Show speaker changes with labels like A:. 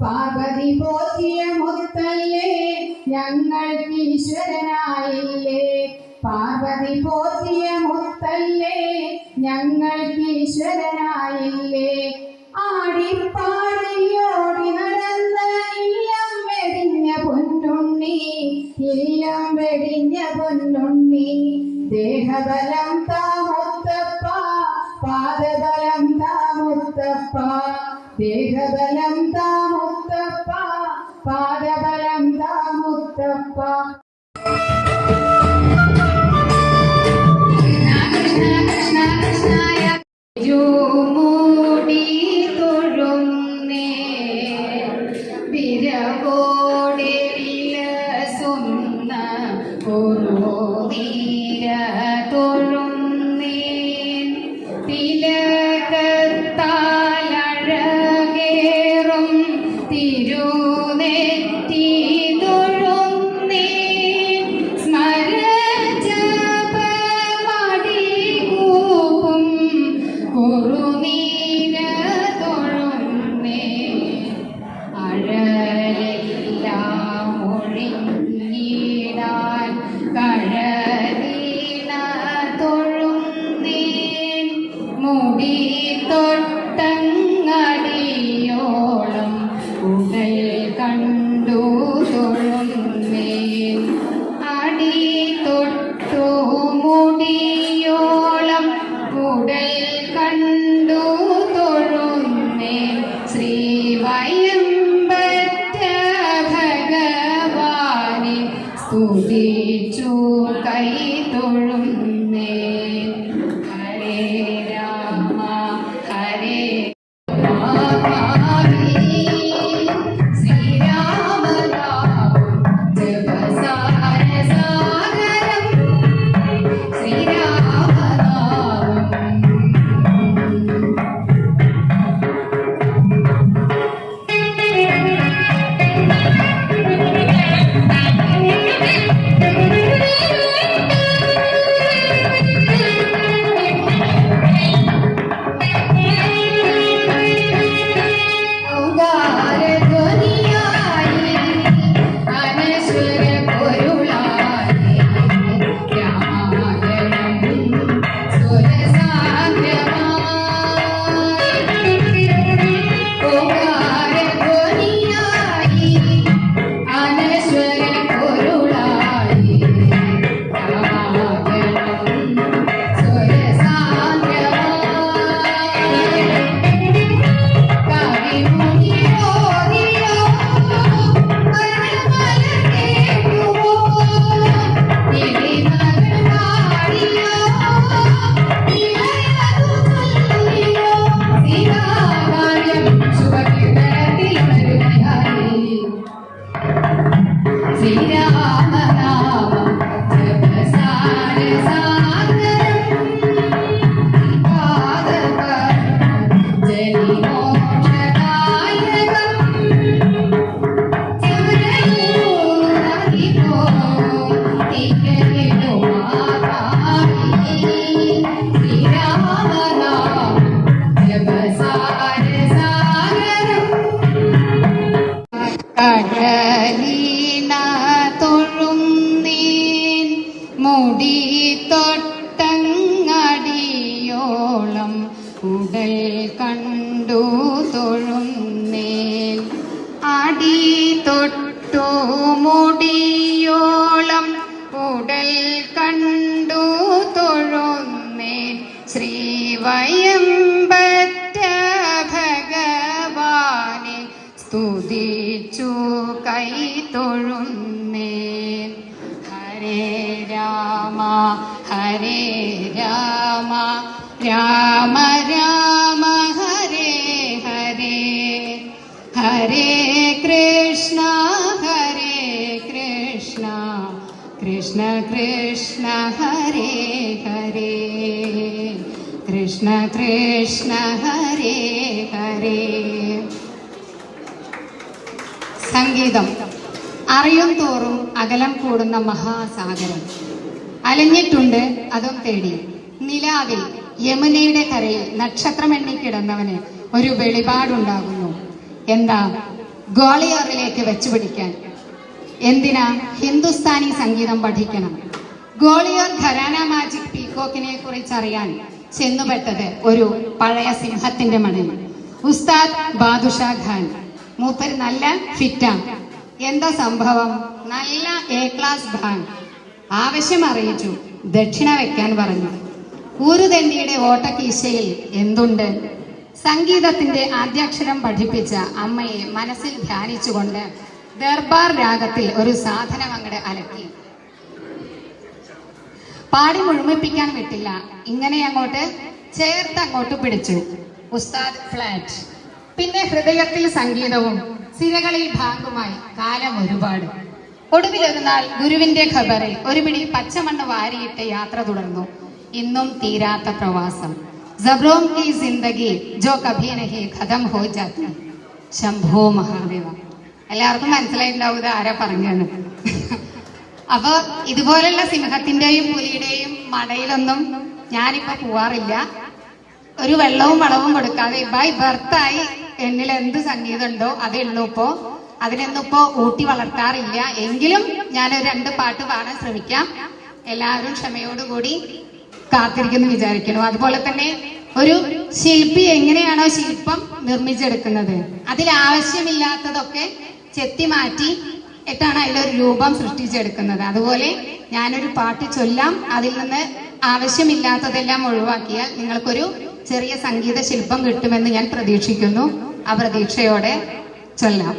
A: പാർവതി പോറ്റിയ മുത്തല്ലേ ഞങ്ങൾക്ക് ഈശ്വരനായില്ലേ പാർവതി പോറ്റിയ മുത്തല്ലേ ഞങ്ങൾക്ക് ഈശ്വരനായില്ലേ ആടിപ്പാടിയോടി നടന്ന ഇല്ലം വെടിഞ്ഞ പൊന്നുണ്ണി ഇല്ലം വെടിഞ്ഞ പൊന്നുണ്ണി. ദേഹബലം താ മുത്തപ്പ പാദബലം താ മുത്തപ്പ. ദേഹബലം താമുത്തപ്പ പാദബലം താ മൂടി തൊഴുന്നേ വിരവോടെ കടലീന തൊഴുന്നീൻ മുടി തൊട്ടങ്ങടിയോളം ഉടൽ കണ്ടു തൊഴുന്നേൻ. അടി തൊട്ടു മുടിയോളം സ്തുതിച്ചു കൈ തൊഴുന്നേൻ ഹരേ രാമ ഹരേ രാമ രാമ രാമ ഹരേ ഹരേ ഹരേ കൃഷ്ണ ഹരേ കൃഷ്ണ കൃഷ്ണ കൃഷ്ണ ഹരേ ഹരേ കൃഷ്ണ കൃഷ്ണ ഹരേ ഹരേ ഹരേ സംഗീതം. അറിയും തോറും അകലം കൂടുന്ന മഹാസാഗരം. അലഞ്ഞിട്ടുണ്ട് അതും തേടി. നിലാവിൽ യമുനയുടെ കരയിൽ നക്ഷത്രം എണ്ണിക്കിടന്നവന് ഒരു വെളിപാടുണ്ടാകുന്നു. എന്താ? ഗോളിയോറിലേക്ക് വെച്ചുപിടിക്കാൻ എന്തിനാ? ഹിന്ദുസ്ഥാനി സംഗീതം പഠിക്കണം. ഗോളിയോർ ഖരാന മാജിക് പീക്കോക്കിനെ കുറിച്ച് അറിയാൻ ചെന്നുപെട്ടത് ഒരു പഴയ സിംഹത്തിന്റെ മടയിൽ ഉസ്താദ് ബാദുഷാ ഖാൻ. മൂപ്പര് നല്ല ഫിറ്റാണ് എന്താ സംഭവം? നല്ല എ ക്ലാസ് ബാങ്ക് ആവശ്യം അറിയിച്ചു. ദക്ഷിണ വെക്കാൻ പറഞ്ഞു. ഊരുതെന്നിയുടെ ഓട്ടക്കീശയിൽ എന്തുണ്ട്? സംഗീതത്തിന്റെ ആദ്യാക്ഷരം പഠിപ്പിച്ച അമ്മയെ മനസ്സിൽ ധ്യാനിച്ചുകൊണ്ട് ദർബാർ രാഗത്തിൽ ഒരു സാധനം അങ്ങടെ അലക്കി. പാടി മുഴുമിപ്പിക്കാൻ വിട്ടില്ല. ഇങ്ങനെ അങ്ങോട്ട് ചേർത്ത് അങ്ങോട്ട് പിടിച്ചു. ഉസ്താദ് ഫ്ലാറ്റ്. പിന്നെ ഹൃദയത്തിൽ സംഗീതവും സിരകളിൽ ഭാഗമായി കാലം ഒരുപാട്. ഒടുവിൽ ഒരു നാൾ ഗുരുവിന്റെ ഖബറിൽ ഒരു പിടി പച്ചമണ്ണ് വാരിയിട്ട് യാത്ര തുടർന്നു. ഇന്നും തീരാത്ത പ്രവാസം. ജബ്രോം കി ജിന്ദഗി ജോ കഭി നഹി ഖതം ഹോ ജാത്തി ശംഭോ മഹാദേവ. എല്ലാവർക്കും മനസ്സിലായിട്ടുണ്ടാവും ഇത് ആരാ പറഞ്ഞാണ് അപ്പൊ ഇതുപോലുള്ള സിംഹത്തിന്റെയും പുലിയുടെയും മടയിലൊന്നും ഞാനിപ്പോ പോവാറില്ല. ഒരു വെള്ളവും വളവും കൊടുക്കാതെ ബൈ ബർത്തായി എന്നിൽ എന്ത് സംഗീതമുണ്ടോ അതേ ഉള്ളൂ ഇപ്പോ. അതിനൊന്നും ഇപ്പോ ഊട്ടി വളർത്താറില്ല. എങ്കിലും ഞാൻ രണ്ട് പാട്ട് പാടാൻ ശ്രമിക്കാം. എല്ലാവരും ക്ഷമയോടുകൂടി കാത്തിരിക്കുന്നു വിചാരിക്കുന്നു. അതുപോലെ തന്നെ ഒരു ശില്പി എങ്ങനെയാണോ ശില്പം നിർമ്മിച്ചെടുക്കുന്നത്? അതിൽ ആവശ്യമില്ലാത്തതൊക്കെ ചെത്തി മാറ്റി ഇട്ടാണ് അതിലൊരു രൂപം സൃഷ്ടിച്ചെടുക്കുന്നത്. അതുപോലെ ഞാനൊരു പാട്ട് ചൊല്ലാം അതിൽ നിന്ന് ആവശ്യമില്ലാത്തതെല്ലാം ഒഴിവാക്കിയാൽ നിങ്ങൾക്കൊരു ചെറിയ സംഗീത ശില്പം കിട്ടുമെന്ന് ഞാൻ പ്രതീക്ഷിക്കുന്നു. ആ പ്രതീക്ഷയോടെ ചൊല്ലാം.